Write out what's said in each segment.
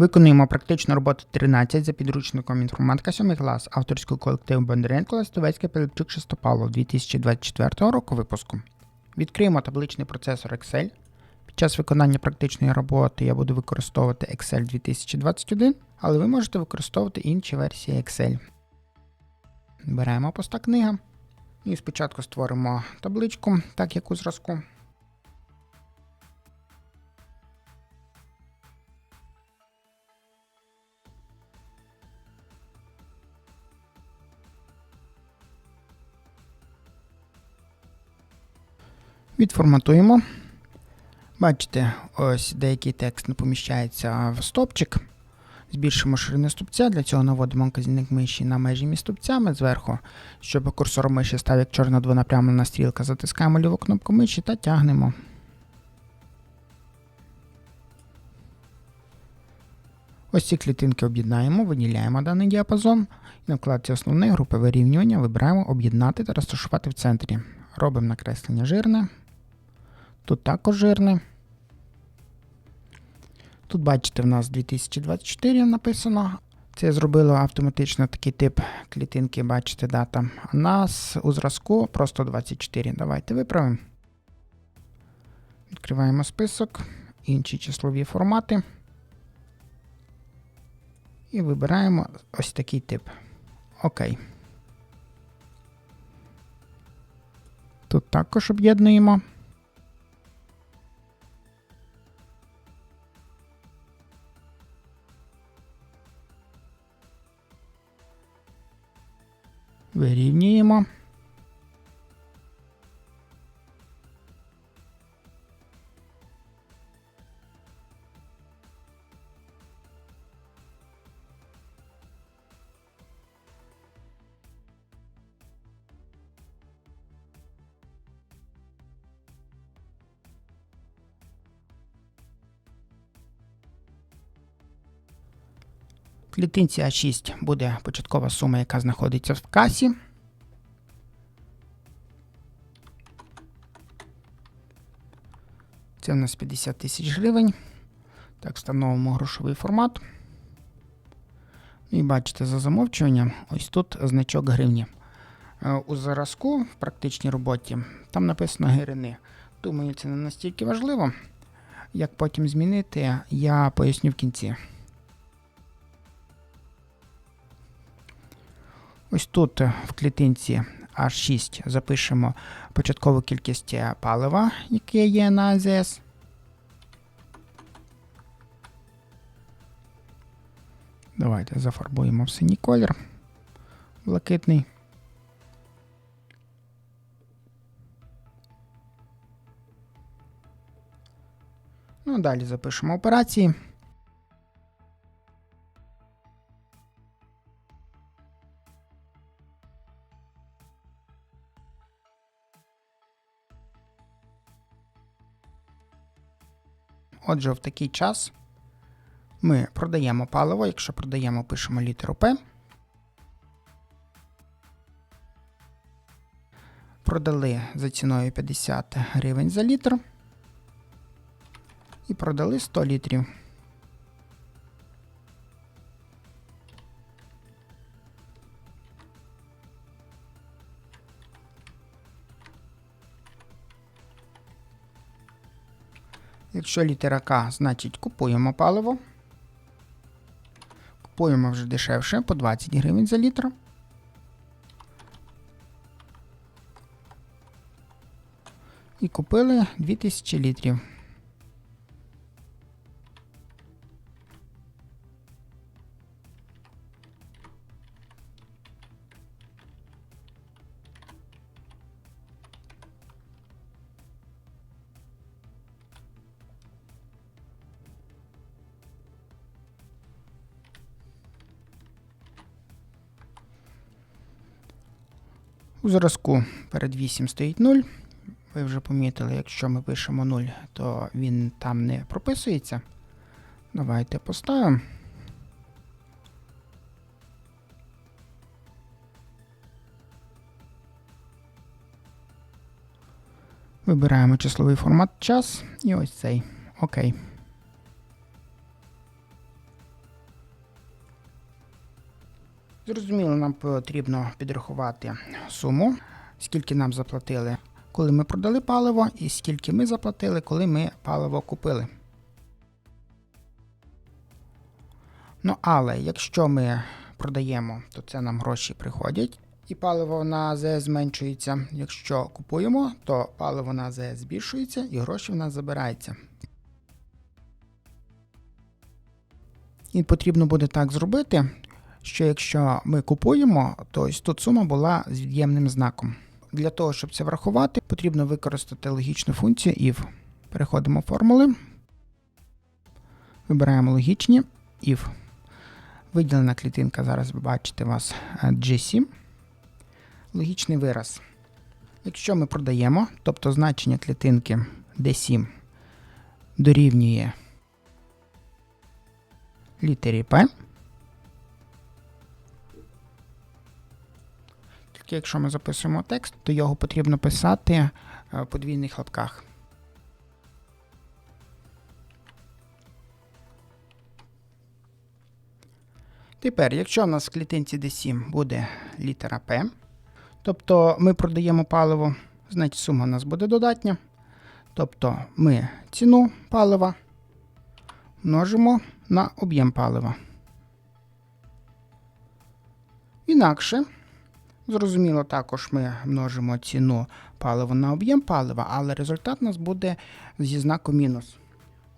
Виконуємо практичну роботу 13 за підручником інформатика 7 клас авторського колективу Бондаренко Ластовецьке Пилипчук Шестопалов 2024 року випуску. Відкриємо табличний процесор Excel. Під час виконання практичної роботи я буду використовувати Excel 2021, але ви можете використовувати інші версії Excel. Беремо поста книга. І спочатку створимо табличку, так як у зразку. Відформатуємо. Бачите, ось деякий текст не поміщається в стопчик. Збільшимо ширину стопця, для цього наводимо вказівник миші на межі між стопцями зверху, щоб курсор миші став як чорна двонапрямлена стрілка, затискаємо ліву кнопку миші та тягнемо. Ось ці клітинки об'єднаємо, виділяємо даний діапазон і на вкладці основної групи вирівнювання вибираємо об'єднати та розташувати в центрі. Робимо накреслення жирне. Тут також жирне. Тут бачите, в нас 2024 написано. Це зробило автоматично такий тип клітинки, бачите, дата. А нас у зразку просто 24. Давайте виправимо. Відкриваємо список, інші числові формати. І вибираємо ось такий тип. Окей. Тут також об'єднуємо. Вирівнюємо. Клітинці А6 буде початкова сума, яка знаходиться в касі. Це у нас 50 тисяч гривень. Так, встановимо грошовий формат. Ну І бачите, за замовчуванням, ось тут значок гривні. Е, У зразку в практичній роботі там написано гривни. Думаю, це не настільки важливо. Як потім змінити, я поясню в кінці. Ось тут е, в клітинці H6 запишемо початкову кількість е, палива, яке є на АЗС. Давайте зафарбуємо в синій колір, блакитний. Ну, далі запишемо операції. Отже, в такий час ми продаємо паливо. Якщо продаємо, пишемо літеру П. Продали за ціною 50 гривень за літр. І продали 100 літрів. Якщо літера К, значить купуємо паливо. Купуємо вже дешевше по 20 гривень за літр. І купили 2000 літрів. У зразку перед 8 стоїть 0. Ви вже помітили, якщо ми пишемо 0, то він там не прописується. Давайте поставимо. Вибираємо числовий формат час і ось цей. Окей. Зрозуміло, нам потрібно підрахувати суму, скільки нам заплатили, коли ми продали паливо, і скільки ми заплатили, коли ми паливо купили. Ну, але якщо ми продаємо, то це нам гроші приходять, і паливо на АЗС зменшується. Якщо купуємо, то паливо на АЗС збільшується і гроші в нас забираються. І потрібно буде так зробити, що якщо ми купуємо, то ось тут сума була з від'ємним знаком. Для того, щоб це врахувати, потрібно використати логічну функцію if. Переходимо в формули, вибираємо логічні if. Виділена клітинка, зараз ви бачите у вас е, G7. Логічний вираз. Якщо ми продаємо, тобто значення клітинки D7 дорівнює літері P, тільки якщо ми записуємо текст, то його потрібно писати е, в подвійних лапках. Тепер, якщо в нас в клітинці D7 буде літера P, тобто ми продаємо паливо, значить сума у нас буде додатня. Тобто ми ціну палива множимо на об'єм палива. Інакше, зрозуміло, також ми множимо ціну палива на об'єм палива, але результат у нас буде зі знаком мінус.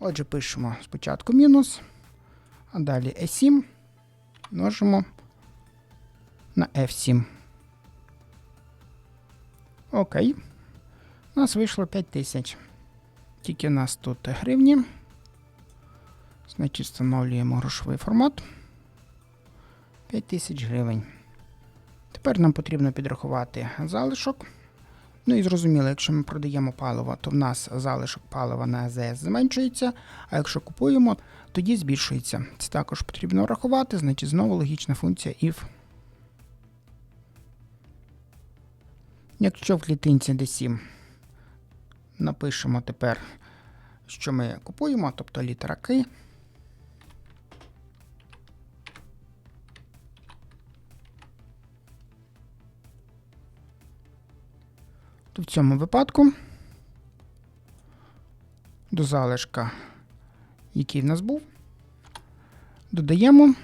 Отже, пишемо спочатку мінус, а далі E7 множимо на F7. Окей. У нас вийшло 5000. Тільки у нас тут гривні. Значить, встановлюємо грошовий формат. 5000 гривень. Тепер нам потрібно підрахувати залишок. Ну і зрозуміло, якщо ми продаємо паливо, то в нас залишок палива на АЗС зменшується, а якщо купуємо, тоді збільшується. Це також потрібно врахувати, значить знову логічна функція if. Якщо в клітинці D7 напишемо тепер, що ми купуємо, тобто літера К, то в цьому випадку до залишка, який в нас був, додаємо,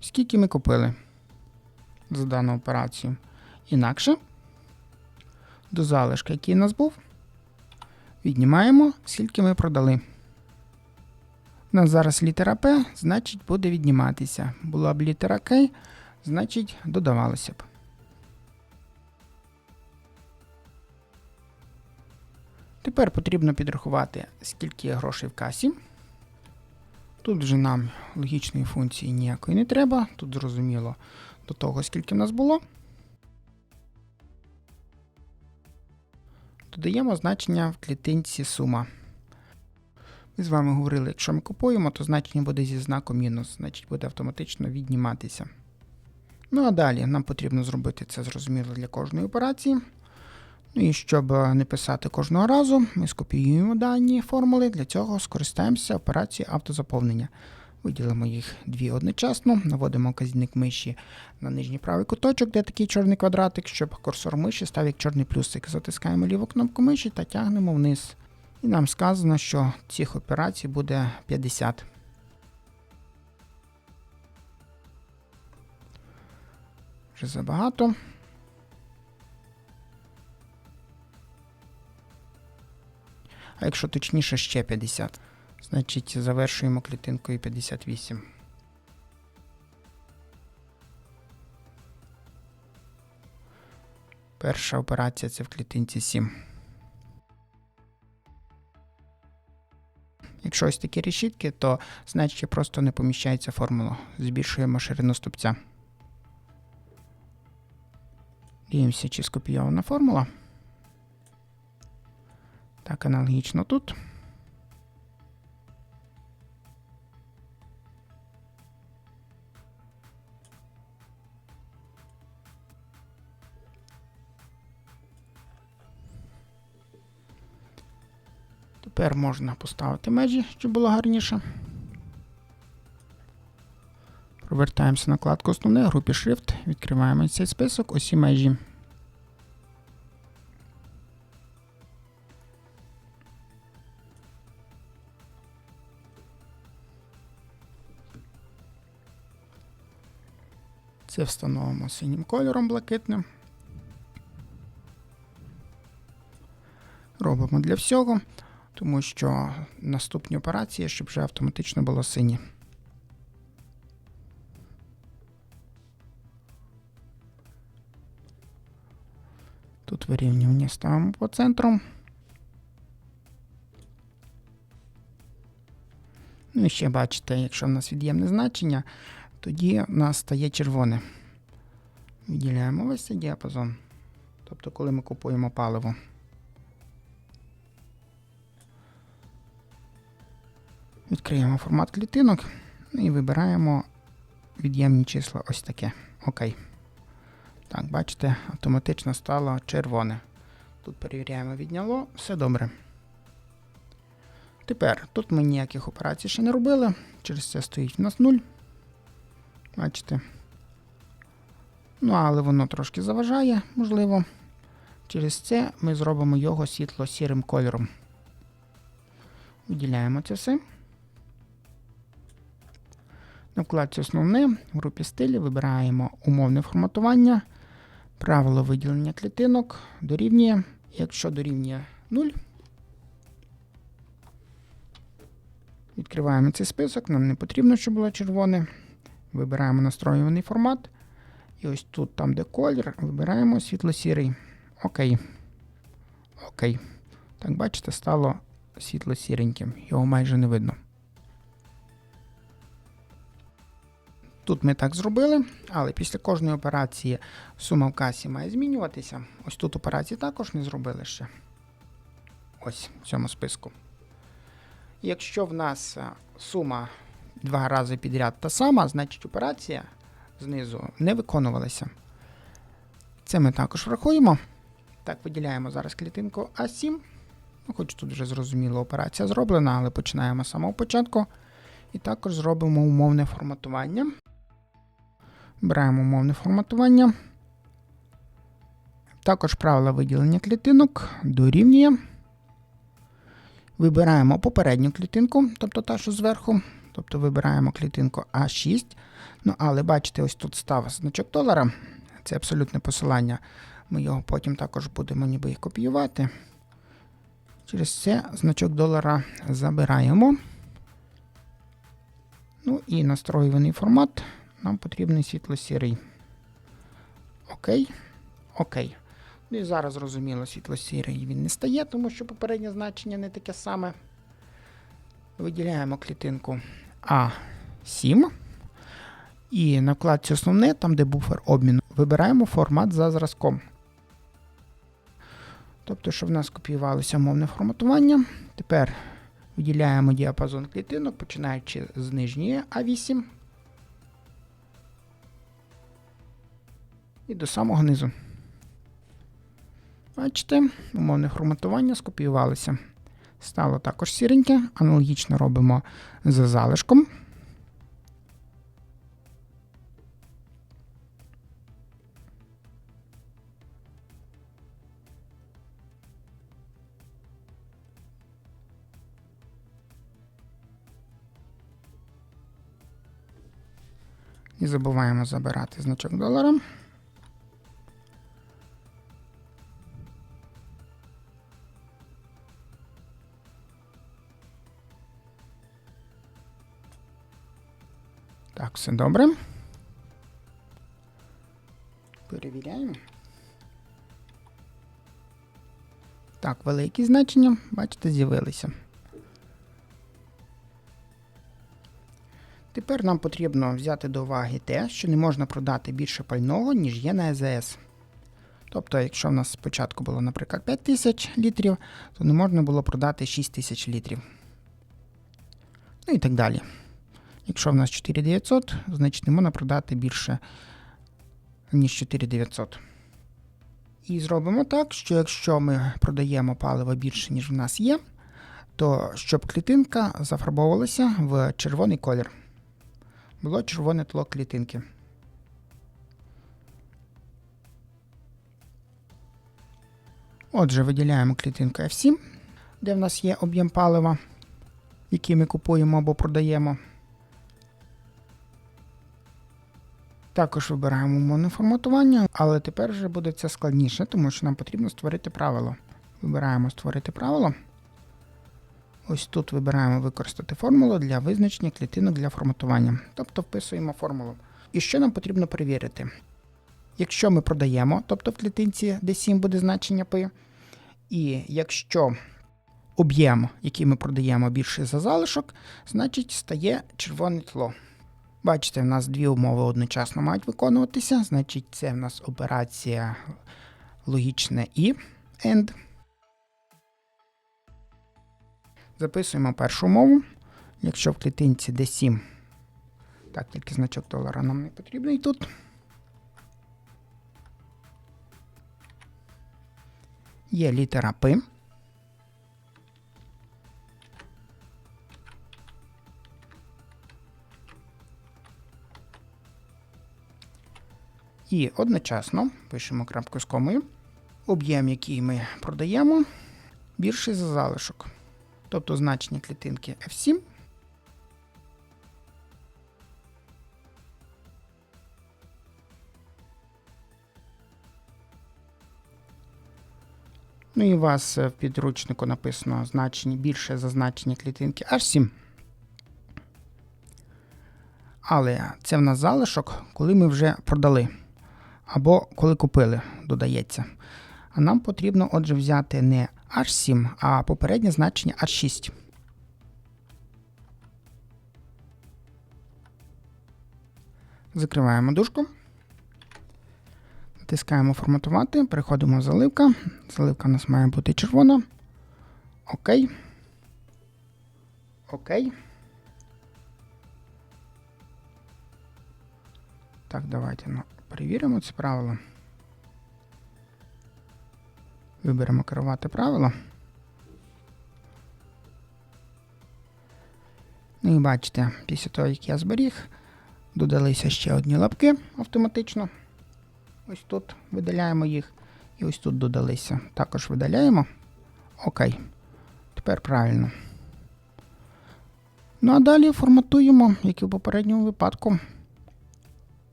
скільки ми купили за дану операцію. Інакше до залишка, який в нас був, віднімаємо, скільки ми продали. У нас зараз літера П, значить, буде відніматися. Була б літера К, значить, додавалося б. Тепер потрібно підрахувати, скільки є грошей в касі. Тут вже нам логічної функції ніякої не треба. Тут зрозуміло до того, скільки в нас було. Додаємо значення в клітинці сума. Ми з вами говорили, якщо ми купуємо, то значення буде зі знаком мінус, значить буде автоматично відніматися. Ну а далі нам потрібно зробити це зрозуміло для кожної операції. Ну і щоб не писати кожного разу, ми скопіюємо дані формули, для цього скористаємося операцією автозаповнення. Виділимо їх дві одночасно, наводимо вказівник миші на нижній правий куточок, де такий чорний квадратик, щоб курсор миші став як чорний плюсик. Затискаємо ліву кнопку миші та тягнемо вниз. І нам сказано, що цих операцій буде 50. Вже забагато. А якщо точніше, ще 50. Значить, завершуємо клітинкою 58. Перша операція це в клітинці 7. Якщо ось такі решітки, то значить просто не поміщається формула. Збільшуємо ширину ступця. Дивимося, чи скопійована формула. Так, аналогічно тут. Тепер можна поставити межі, щоб було гарніше. Повертаємося на вкладку основне, групі Shift, відкриваємо цей список, усі межі. Це встановимо синім кольором блакитним. Робимо для всього, тому що наступні операції, щоб вже автоматично було синє. Тут вирівнювання ставимо по центру. Ну і ще бачите, якщо в нас від'ємне значення, тоді в нас стає червоне. Виділяємо весь цей діапазон. Тобто, коли ми купуємо паливо. Відкриємо формат клітинок і вибираємо від'ємні числа ось таке. Окей. Так, бачите, автоматично стало червоне. Тут перевіряємо, відняло, все добре. Тепер тут ми ніяких операцій ще не робили. Через це стоїть у нас 0. Бачите. Ну, але воно трошки заважає, можливо. Через це ми зробимо його світло-сірим кольором. Виділяємо це все. На вкладці основне в групі стилі вибираємо умовне форматування. Правило виділення клітинок дорівнює. Якщо дорівнює 0, відкриваємо цей список, нам не потрібно, щоб було червоне. Вибираємо настроюваний формат. І ось тут, там, де колір, вибираємо світло-сірий. Окей. Окей. Так, бачите, стало світло-сіреньким. Його майже не видно. Тут ми так зробили, але після кожної операції сума в касі має змінюватися. Ось тут операції також не зробили ще. Ось в цьому списку. Якщо в нас е, сума два рази підряд та сама, значить операція знизу не виконувалася. Це ми також врахуємо. Так, виділяємо зараз клітинку А7. Ну, Хоч тут вже зрозуміло, операція зроблена, але починаємо з самого початку. І також зробимо умовне форматування. Беремо умовне форматування. Також правила виділення клітинок дорівнює. Вибираємо попередню клітинку, тобто та, що зверху. Тобто вибираємо клітинку А6. Ну, але бачите, ось тут став значок долара. Це абсолютне посилання. Ми його потім також будемо ніби і копіювати. Через це значок долара забираємо. Ну і настроюваний формат. Нам потрібний світло-сірий. Окей. Окей. Ну і зараз, зрозуміло, світло-сірий він не стає, тому що попереднє значення не таке саме. Виділяємо клітинку А7. І на вкладці основне, там де буфер обміну, вибираємо формат за зразком. Тобто, щоб в нас копіювалося мовне форматування. Тепер виділяємо діапазон клітинок, починаючи з нижньої А8 і до самого низу. Бачите, умовне форматування скопіювалося. Стало також сіреньке. Аналогічно робимо за залишком. Не забуваємо забирати значок долара. Все добре. Перевіряємо. Так, великі значення, бачите, з'явилися. Тепер нам потрібно взяти до уваги те, що не можна продати більше пального, ніж є на ЕЗС. Тобто, якщо в нас спочатку було, наприклад, 5 тисяч літрів, то не можна було продати 6 тисяч літрів. Ну і так далі. Якщо в нас 4900, значить не можна продати більше, ніж 4900. І зробимо так, що якщо ми продаємо паливо більше, ніж в нас є, то щоб клітинка зафарбовувалася в червоний колір. було червоне тло клітинки. Отже, виділяємо клітинку F7, де в нас є об'єм палива, який ми купуємо або продаємо. Також вибираємо умовне форматування, але тепер вже буде це складніше, тому що нам потрібно створити правило. Вибираємо створити правило. Ось тут вибираємо використати формулу для визначення клітинок для форматування. Тобто вписуємо формулу. І що нам потрібно перевірити? Якщо ми продаємо, тобто в клітинці D7 буде значення π, і якщо об'єм, який ми продаємо, більший за залишок, значить стає червоне тло. Бачите, в нас дві умови одночасно мають виконуватися, значить, це в нас операція логічне і AND. Записуємо першу умову. Якщо в клітинці D7, так, тільки значок долара нам не потрібний тут. Є літера П. І одночасно пишемо крапку з комою. Об'єм, який ми продаємо, більший за залишок. Тобто значення клітинки F7. Ну і у вас в підручнику написано значення більше за значення клітинки H7. Але це в нас залишок, коли ми вже продали. Або коли купили, додається. А нам потрібно, отже, взяти не H7, а попереднє значення H6. Закриваємо дужку. Натискаємо форматувати, переходимо в заливка. Заливка у нас має бути червона. Окей. Окей. Так, давайте ну, перевіримо це правило. Виберемо керувати правило. Ну і бачите, після того, як я зберіг, додалися ще одні лапки автоматично. Ось тут видаляємо їх. І ось тут додалися. Також видаляємо. Окей. Тепер правильно. Ну а далі форматуємо, як і в попередньому випадку.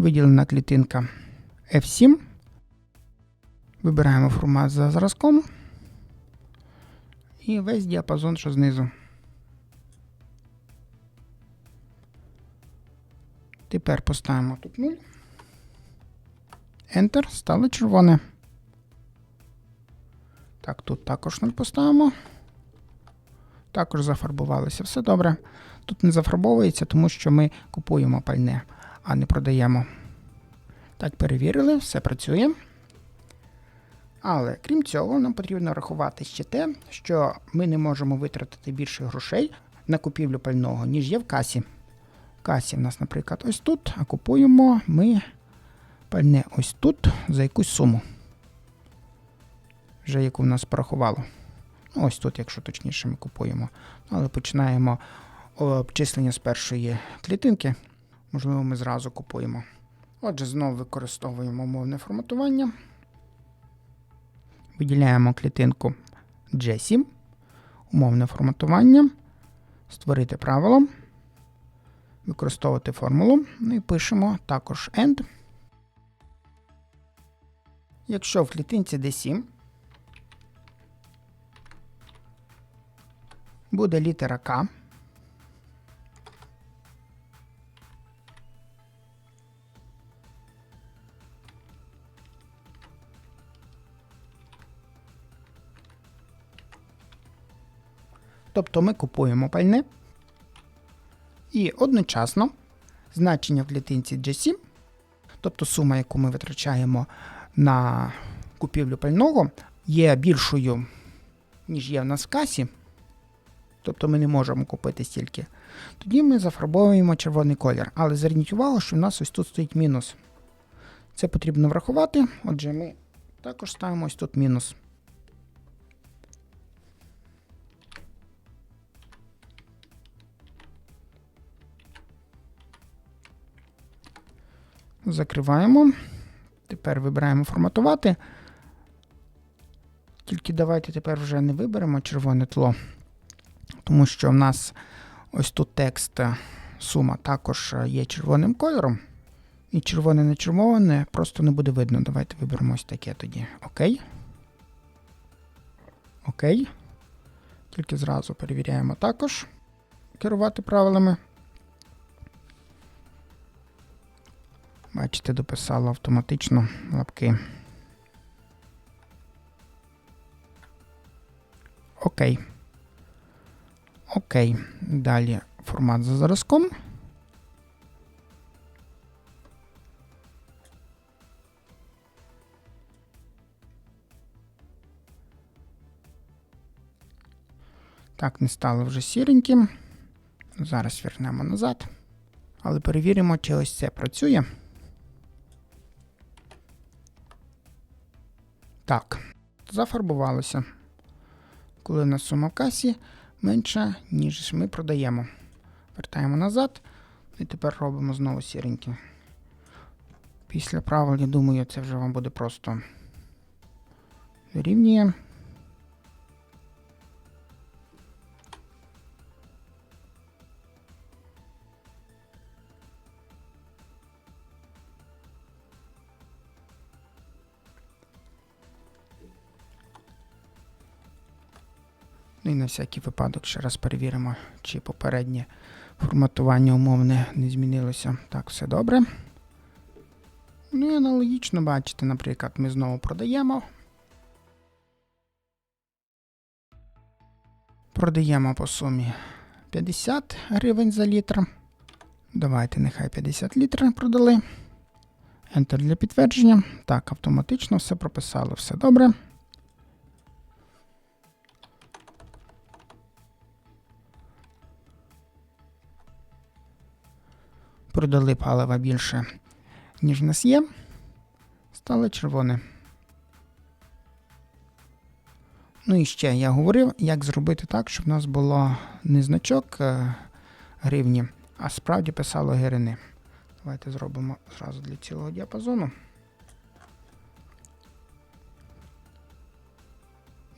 Виділена клітинка F7. Вибираємо формат за зразком. І весь діапазон, що знизу. Тепер поставимо тут 0. Enter, стало червоне. Так, тут також 0 поставимо. Також зафарбувалося. Все добре. Тут не зафарбовується, тому що ми купуємо пальне, а не продаємо. Так, перевірили, все працює. Але крім цього, нам потрібно рахувати ще те, що ми не можемо витратити більше грошей на купівлю пального, ніж є в касі. Касі в нас, наприклад, ось тут, а купуємо ми пальне ось тут за якусь суму. Вже яку в нас порахувало. Ну, ось тут, якщо точніше, ми купуємо. Але починаємо обчислення з першої клітинки. Можливо, ми зразу купуємо. Отже, знову використовуємо мовне форматування. Виділяємо клітинку G7, умовне форматування, створити правило, використовувати формулу. Ну і пишемо також AND. Якщо в клітинці D7 буде літера К, Тобто ми купуємо пальне і одночасно значення в клітинці G7, тобто сума, яку ми витрачаємо на купівлю пального, є більшою, ніж є в нас в касі. Тобто ми не можемо купити стільки. Тоді ми зафарбовуємо червоний колір. Але зверніть увагу, що в нас ось тут стоїть мінус. Це потрібно врахувати. Отже, ми також ставимо ось тут мінус. Закриваємо. Тепер вибираємо форматувати. Тільки давайте тепер вже не виберемо червоне тло, тому що в нас ось тут текст е, сума також е, є червоним кольором. І червоне не червоне просто не буде видно. Давайте виберемо ось таке тоді. Окей. Окей. Тільки зразу перевіряємо також керувати правилами. Бачите, дописало автоматично лапки. Окей. Окей. Далі формат за зразком. Так, не стало вже сіреньким. Зараз вернемо назад. Але перевіримо, чи ось це працює. Так, зафарбувалося. Коли у нас сума в касі менша, ніж ми продаємо. Вертаємо назад і тепер робимо знову сіренькі. Після правил, я думаю, це вже вам буде просто дорівнює. Ну і на всякий випадок ще раз перевіримо, чи попереднє форматування умовне не змінилося. Так, все добре. Ну і аналогічно бачите, наприклад, ми знову продаємо. Продаємо по сумі 50 гривень за літр. Давайте, нехай 50 літрів продали. Enter для підтвердження. Так, автоматично все прописало, все добре. Продали палива більше, ніж в нас є. Стало червоне. Ну і ще я говорив, як зробити так, щоб в нас було не значок е, гривні, а справді писало гривни. Давайте зробимо зразу для цілого діапазону.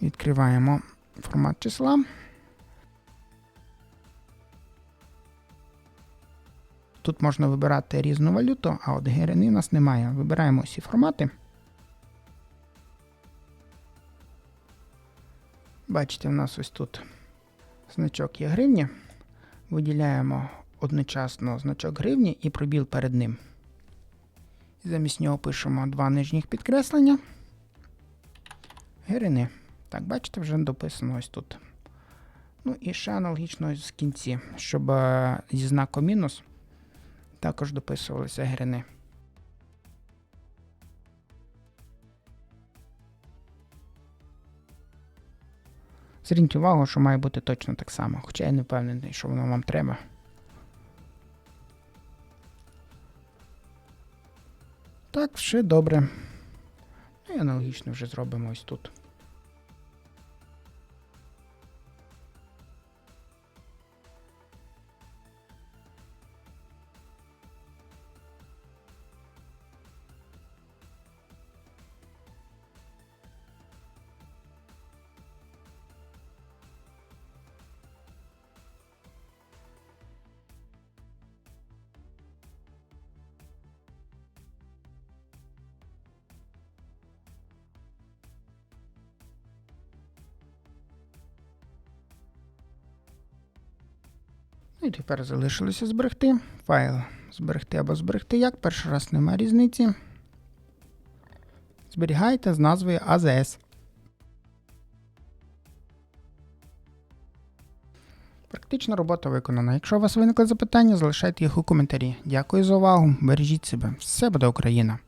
Відкриваємо формат числа. Тут можна вибирати різну валюту, а от гривни у нас немає. Вибираємо всі формати. Бачите, у нас ось тут значок є гривні. Виділяємо одночасно значок гривні і пробіл перед ним. Замість нього пишемо два нижніх підкреслення. Гривни. Так, бачите, вже дописано ось тут. Ну і ще аналогічно з кінці, щоб е, зі знаком мінус також дописувалися грини. Зверніть увагу, що має бути точно так само, хоча я не впевнений, що воно вам треба. Так, все добре. Ну і аналогічно вже зробимо ось тут. І тепер залишилося зберегти. Файл зберегти або зберегти як. Перший раз немає різниці. Зберігайте з назвою AZS. Практична робота виконана. Якщо у вас виникли запитання, залишайте їх у коментарі. Дякую за увагу. Бережіть себе. Все буде Україна!